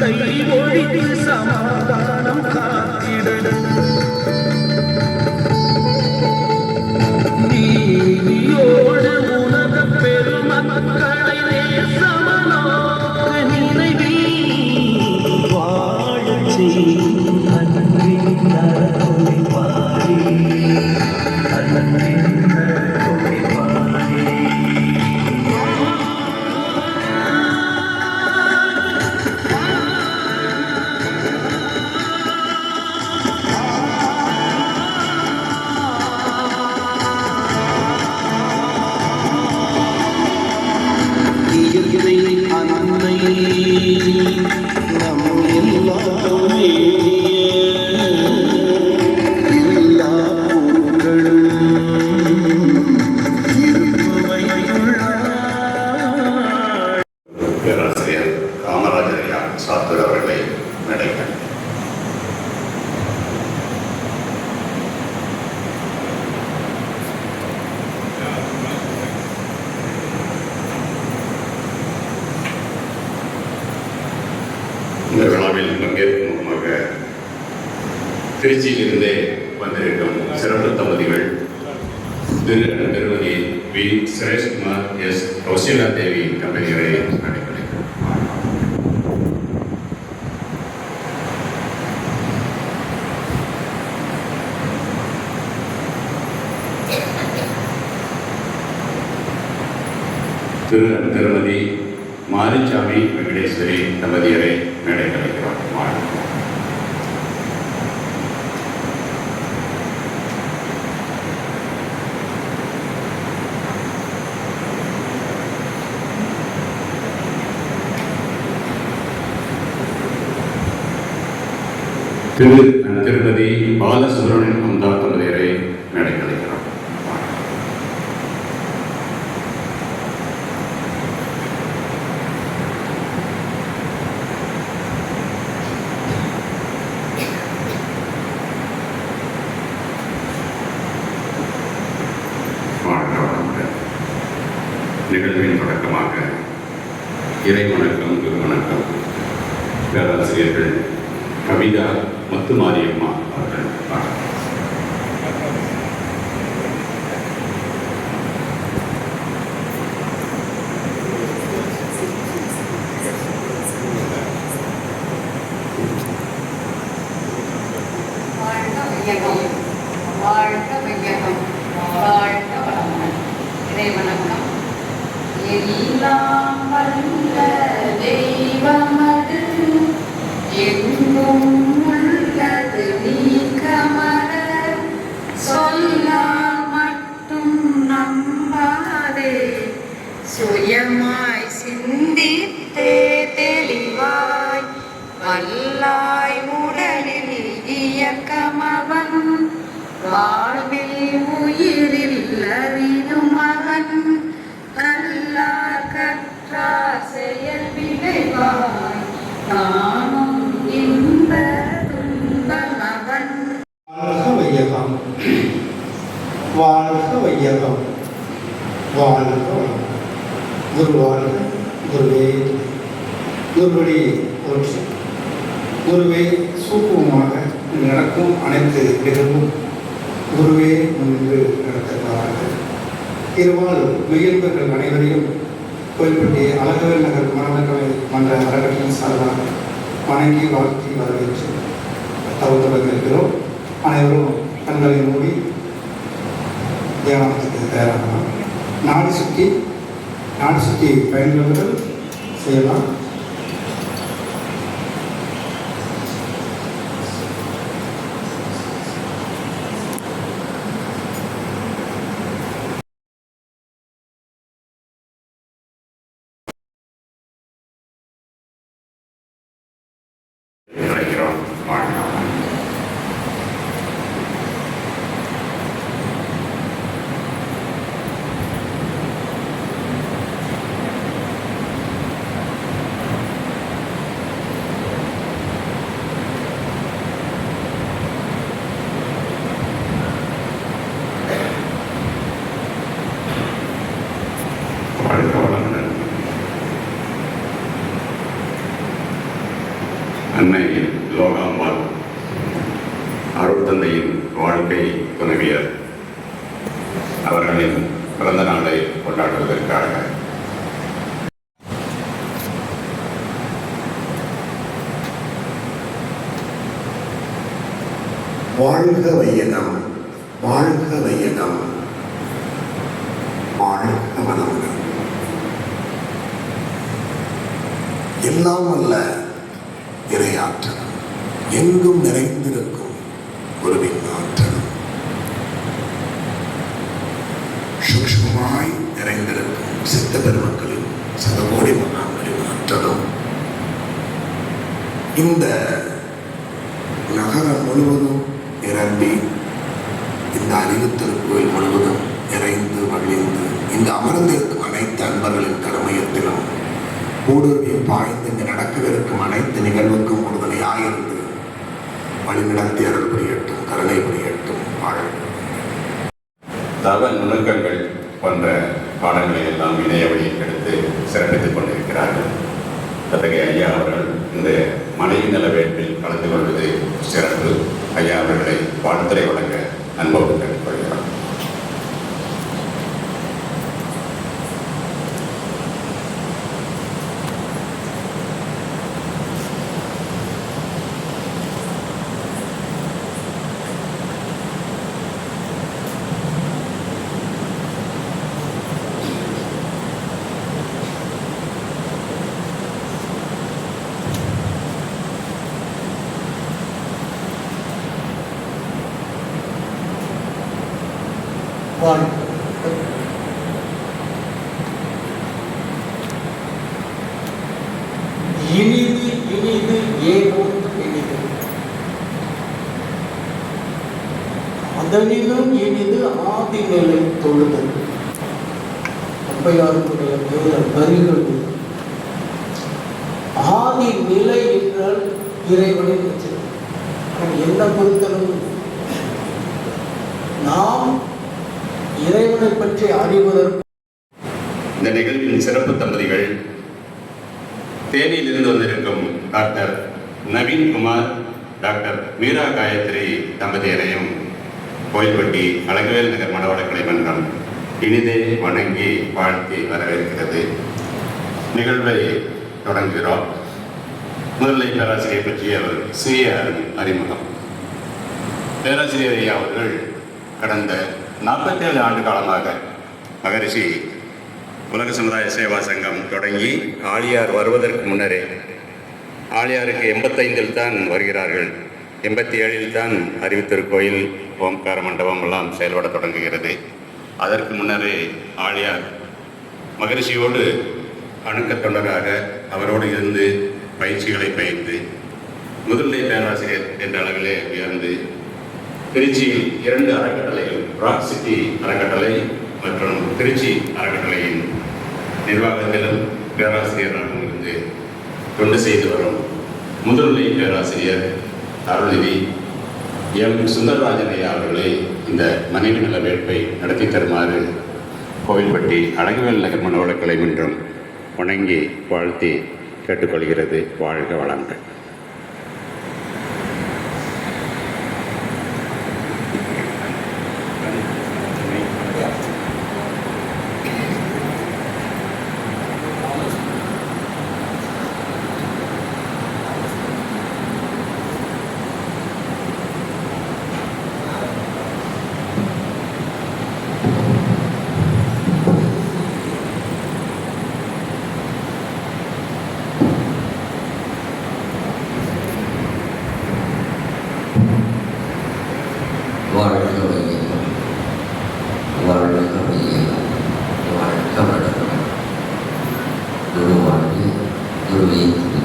దైవోడికి సమాధానం. திருச்சியிலிருந்தே வந்திருக்கும் சிறப்பு தம்பதிகள் திரு திருமதி வி. சுரேஷ்குமார் எஸ். கௌசல்யா தேவி தம்பதிகளை நடைபெறுகிறோம் திரு திருமதி மாரிசாமி வெங்கடேஸ்வரி தம்பதியரை மேடை திரு திருமதி பாலசுப்ரமணியன் வையகம் வாழ்க வையகம் வாழ்க வளம் குரு வாழ்க குருவே துணை. குருவடி குருவே சூக்குவமாக நடக்கும் அனைத்து நிகழ்வும் குருவே முன்பு நடத்துகிறார்கள் இருவாள் மெய்யன்பர்கள் அனைவரையும் கோயில்பட்டி அழகவேல் நகர் மரணக்கலை மன்ற அறக்கட்டளை சார்பாக வணங்கி வாழ்த்தி வரவேற்று தவறு இருக்கிறோம். அனைவரும் கண்களை மூடி தியானத்துக்கு தயாராகலாம். நாடு சுற்றி நாடு சுற்றி பயன்படுத்தல் செய்யலாம். அன்னை லோகாம்பாள் அருள்தந்தையின் வாழ்க்கை துணைவியர் அவர்களின் பிறந்த நாளை கொண்டாடுவதற்காக. வாழ்க வையகம் வாழ்க வையகம். வாழ்க வளமுடன். எல்லாம் அல்ல எங்கும் நிறைந்திருக்கும் குருவின் ஆற்றல். சூக்ஷமாய் நிறைந்திருக்கும் சித்த பெருமக்களின் சதகோடி மகான்களின் ஆற்றலும் இந்த நகரம் முழுவதும் நிரம்பி இந்த அறிவு திருக்கோயில் முழுவதும் நிறைந்து வழிந்து இந்த அமர்ந்திருக்கும் அனைத்து அன்பர்களின் கடமையத்திலும் ஊடுருவி பாய்ந்து இங்கு நடக்கவிருக்கும் அனைத்து நிகழ்வுக்கும் உறுதுணையாயிருந்து வழிநடத்தி அருள் புரியட்டும் கருணை புரியட்டும் வாழ். தவ நுணுக்கங்கள் போன்ற பாடங்களை எல்லாம் இணைய வழியில் எடுத்து சிறப்பித்துக் கொண்டிருக்கிறார்கள். அத்தகைய ஐயா அவர்கள் இந்த மனைவி நல வேட்பில் கலந்து கொள்வது சிறப்பு. ஐயா அவர்களை வாழ்த்துறை வழங்க அன்போடு இனிது இனிது ஏகோன் இனிது. அதனிலும் இனிது ஆதி நிலை தொழுதல் ஔவையாருடைய மேல வரிகள் ஆதி நிலை என்றால் இறைவனை என்ன பொறுத்தளவு நாம் இறைவனை பற்றி அறிவதற்கு இந்த நிகழ்வின் சிறப்பு தம்பதிகள் தேனியிலிருந்து வந்திருக்கும் டாக்டர் நவீன்குமார் டாக்டர் மீரா காயத்ரி தம்பதியரையும் கோயில்பட்டி அழகவேல் நகர் மணவளக்கலை மன்றம் இனிதே வணங்கி வாழ்த்தி வரவேற்கிறது. நிகழ்வை தொடங்குகிறோம். முதலை பேராசிரியர் பற்றிய அவர் சிறிய அறி- அறிமுகம். பேராசிரியர் ஐயா அவர்கள் கடந்த நாற்பத்தேழு ஆண்டு காலமாக மகரிஷி உலக சமுதாய சேவா சங்கம் தொடங்கி ஆழியார் வருவதற்கு முன்னரே ஆழியாருக்கு எண்பத்தைந்தில் தான் வருகிறார்கள். எண்பத்தி ஏழில் தான் அறிவித்திருக்கோயில் ஓம்கார மண்டபம் எல்லாம் செயல்பட தொடங்குகிறது. அதற்கு முன்னரே ஆழியார் மகரிஷியோடு அணுக்கத் தொண்டராக அவரோடு இருந்து பயிற்சிகளை பயின்று முதல்நிலை பேராசிரியர் என்ற அளவிலே உயர்ந்து திருச்சியில் இரண்டு அறக்கட்டளைகள். ராக் சிட்டி அறக்கட்டளை மற்றும் திருச்சி அறக்கட்டளையின் நிர்வாகத்திலும் பேராசிரியராக இருந்து தொண்டு செய்து வரும். முதுநிலை பேராசிரியர் அருள்நிதி எம். சுந்தரராஜனையா அவர்களை இந்த மனைவி நல வேட்பை நடத்தி தருமாறு கோவில்பட்டி அழகுவேல் நகர் மனோலக்கலை மன்றம் வணங்கி வாழ்த்தி கேட்டுக்கொள்கிறது. வாழ்க வளங்கள் வாழ்க வையகம் வாழ்க வையகம் வாழ்க வளமுடன் குரு வாழ்க குருவே துணை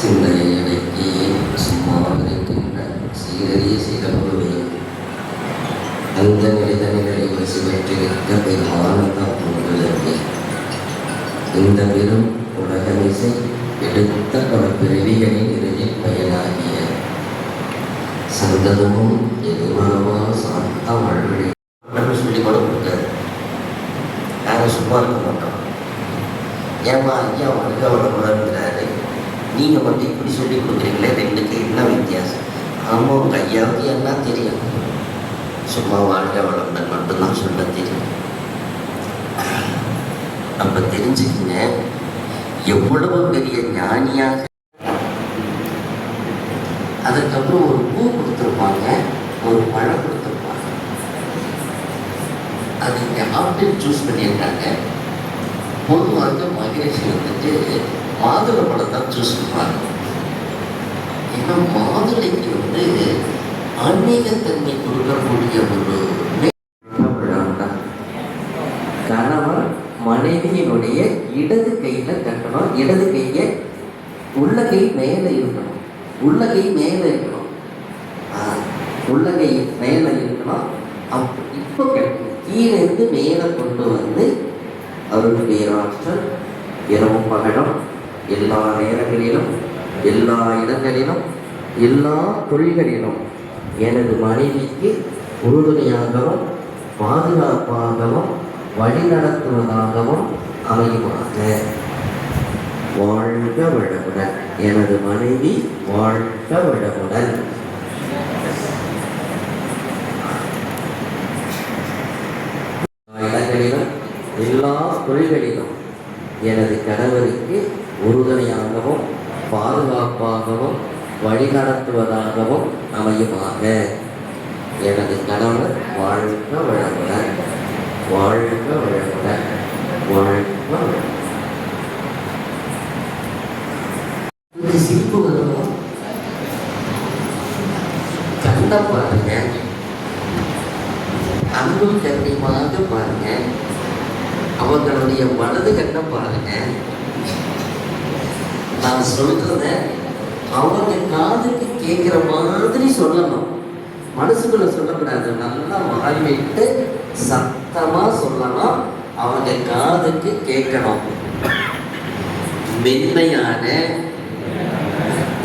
சிந்தையை அடக்கி சும்மா இருக்கின்ற சீரறிய சிறப்புருவே அந்த நிலைத நிலையில் வசிவற்றிருக்க பெருமானதான் உங்களுக்கு இந்த பெரும் உலகமிசை எடுத்த பல பிறவிகளின் இறுதி பயனாகிய சந்ததமும் எதிர்மனமா சாத்த வாழ்வழி நம்ம சொல்லி கூட கொடுத்தாரு. யாரும் சும்மா இருக்க மாட்டோம். ஏமா ஐயா வாழ்க வளமுடன்கிறாரு நீங்கள் மட்டும் இப்படி சொல்லி கொடுக்குறீங்களே ரெண்டுக்கு என்ன வித்தியாசம்? ஆமாம் உங்கள் ஐயாவுக்கு எல்லாம் தெரியும்? சும்மா வாழ்க்கை வளமுடன் மட்டும்தான் சொல்ல தெரியும். அப்ப தெரிஞ்சுக்கங்க எவ்வளவு பெரிய ஞானியாக அதுக்கப்புறம் ஒரு பூ கொடுத்துருப்பாங்க ஒரு பழம் கொடுத்துருப்பாங்க. அது இங்கே ஆப்பிள் சூஸ் பண்ணியிருக்காங்க. பொதுவாக மகிழ்ச்சி வந்துட்டு மாதுளை பழம் தான் சூஸ் பண்ணுவாங்க ஏன்னா மாதுளைக்கு வந்து ஆன்மீகத்தன்மை கொடுக்கக்கூடிய ஒரு கணவன் மனைவியினுடைய இடது கையில கட்டணும் இடது கையை உள்ள கை மேலே இருக்கணும். உள்ள கை மேலே இருக்கணும். உள்ள கை மேலே இருக்கணும். அப் இப்போ கிடைக்கும் கீழே இருந்து மேலே கொண்டு வந்து அருள் பேராற்றல் இரவும் பகலும் எல்லா நேரங்களிலும் எல்லா இடங்களிலும் எல்லா தொழில்களிலும் எனது மனைவிக்கு உறுதுணையாகவும் பாதுகாப்பாகவும் வழிநடத்துவதாகவும் அமையுமாக. வாழ்க வளமுடன். எனது மனைவி வாழ்க வளமுடன். எல்லா இடங்களிலும் எல்லா தொழில்களிலும் எனது கணவருக்கு உறுதுணையாகவும் பாதுகாப்பாகவும் வழிநடத்துவதாகவும் அமையுமாக. எனது கணவர் வாழ்க வளமுடன் வாழ்க வளமுடன் வாழ்க வளமுடன். சிரிப்பு வரும் கண்ணை பாருங்க. அன்பு கண்ணியமாக பாருங்க. அவங்களுடைய மனது கண்ணை பாருங்க. நான் சொல்றத அவங்க காதுக்கு கேட்குற மாதிரி சொல்லணும். மனசுக்குள்ள சொல்லக்கூடாது. நல்லா வாய் சத்தமாக சொல்லணும். அவங்க காதுக்கு கேட்கணும். மென்மையான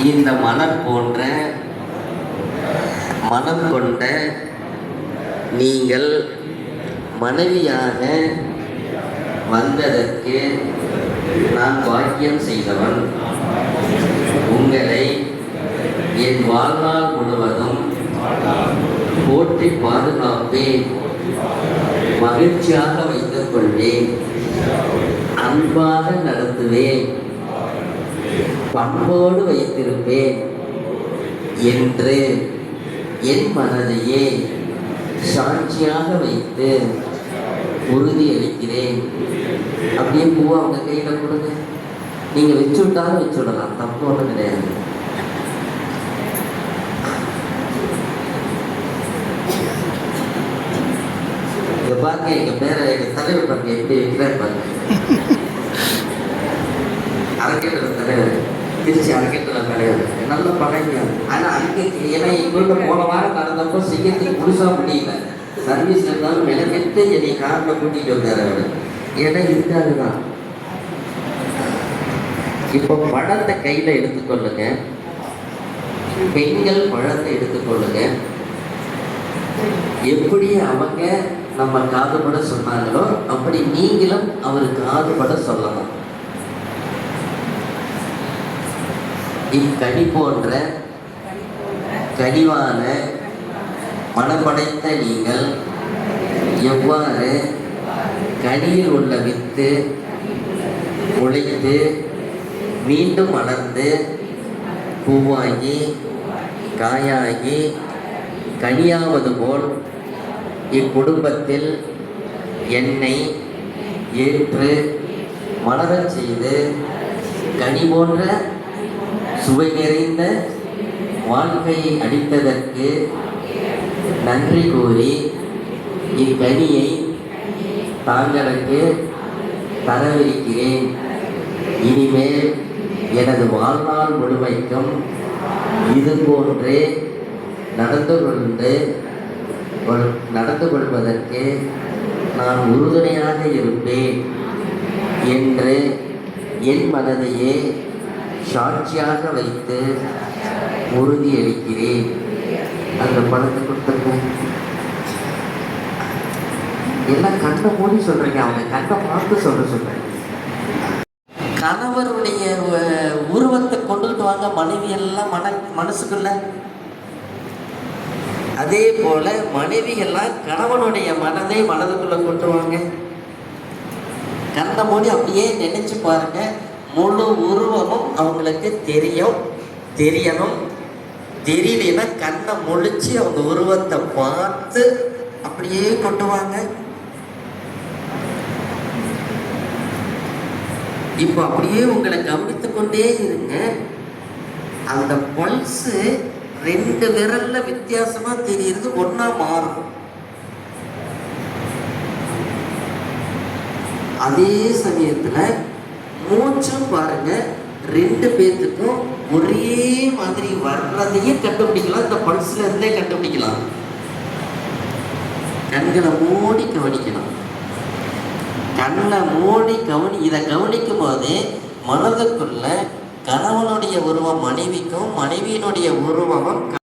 இந்த மலர் போன்ற மனம் கொண்ட நீங்கள் மனைவியாக வந்ததற்கு நான் பாக்கியம் செய்தவன். உங்களை என் வாழ்நாள் முழுவதும் போற்றி பாதுகாப்பேன் மகிழ்ச்சியாக வைத்துக் கொள்வேன் அன்பாக நடத்துவேன் பண்போடு வைத்திருப்பேன் என்று என் மனதையே சாட்சியாக வைத்து உறுதியளிக்கிறேன். அப்படியே பூவா அவங்க கையில கொடுங்க. நீங்க வச்சு விட்டாலும் வச்சு விடலாம் தப்பு ஒன்றும் கிடையாது. இங்க பாருங்க எங்க பேரை எங்க தலைவர் பாருங்க எப்படி வைக்கிறேன் பாருங்க. அரக்கேட்டோட தலைவர். திருச்சி அரக்கேட்டோட தலைவர். நல்ல பழங்க ஆனா அங்கே ஏன்னா எங்களுடைய போன வாரம் நடந்தப்போ செய்யறதுக்கு முழுசா முடியல. சர்வீஸ் இருந்தாலும் மெனக்கெட்டு என்னை காரில் கூட்டிட்டு வந்தார் அவர். ஏன்னா இருக்காது தான். இப்போ பழத்தை கையில் எடுத்துக்கொள்ளுங்க. பெண்கள் பழத்தை எடுத்துக்கொள்ளுங்க. எப்படி அவங்க நம்ம காதுபட சொன்னாங்களோ அப்படி நீங்களும் அவர் காதுபட சொல்லலாம். இக்கனி போன்ற கனிவான மனப்படைத்த நீங்கள் எவ்வாறு கனியில் உள்ள வித்து உழைத்து மீண்டும் வளர்ந்து பூவாகி காயாகி கனியாவது போல் இக்குடும்பத்தில் என்னை ஏற்று மலரச் செய்து கனி போன்ற சுவை நிறைந்த வாழ்க்கையை அளித்ததற்கு நன்றி கூறி இக்கனியை தாங்களுக்கு தரவிருக்கிறேன். இனிமேல் எனது வாழ்நாள் முழுமைக்கும் இது போன்றே நடந்து கொண்டு நடந்து கொள்வதற்கு நான் உறுதுணையாக இருப்பேன் என்று என் மனதையே சாட்சியாக வைத்து உறுதியளிக்கிறேன். அந்த பணத்தை கொடுத்துருக்கேன் எல்லாம் கண்ணை மூடி சொல்கிறீங்க அவங்க கண்ணை பார்த்து சொல்ல சொல்கிறேன் கணவருடைய சொல்லுவாங்க மனைவி எல்லாம் மன மனசுக்குள்ள. அதே போல மனைவிகள்லாம் கணவனுடைய மனதை மனதுக்குள்ள கொட்டுவாங்க. கண்ணை மூடி அப்படியே நினைச்சு பாருங்க. முழு உருவமும் அவங்களுக்கு தெரியும் தெரியணும். தெரியலனா கண்ணை முழிச்சு அவங்க உருவத்தை பார்த்து அப்படியே கொட்டுவாங்க. இப்போ அப்படியே உங்களை கவனித்து கொண்டே இருங்க. அந்த பல்ஸு ரெண்டு விரல்ல வித்தியாசமா தெரியுது ஒன்னா மாறும். அதே சமயத்துல மூச்சும் பாருங்க ரெண்டு பேர்த்துக்கும் ஒரே மாதிரி வர்றதையும் கண்டுபிடிக்கலாம். இந்த பல்ஸ்ல இருந்தே கண்டுபிடிக்கலாம். கண்களை மூடி கவனிக்கணும் கண்ணை மூடி கவனி இதை கவனிக்கும் போது மனதுக்குள்ள கணவனுடைய உருவம் மனைவிக்கும் மனைவியினுடைய உருவமும்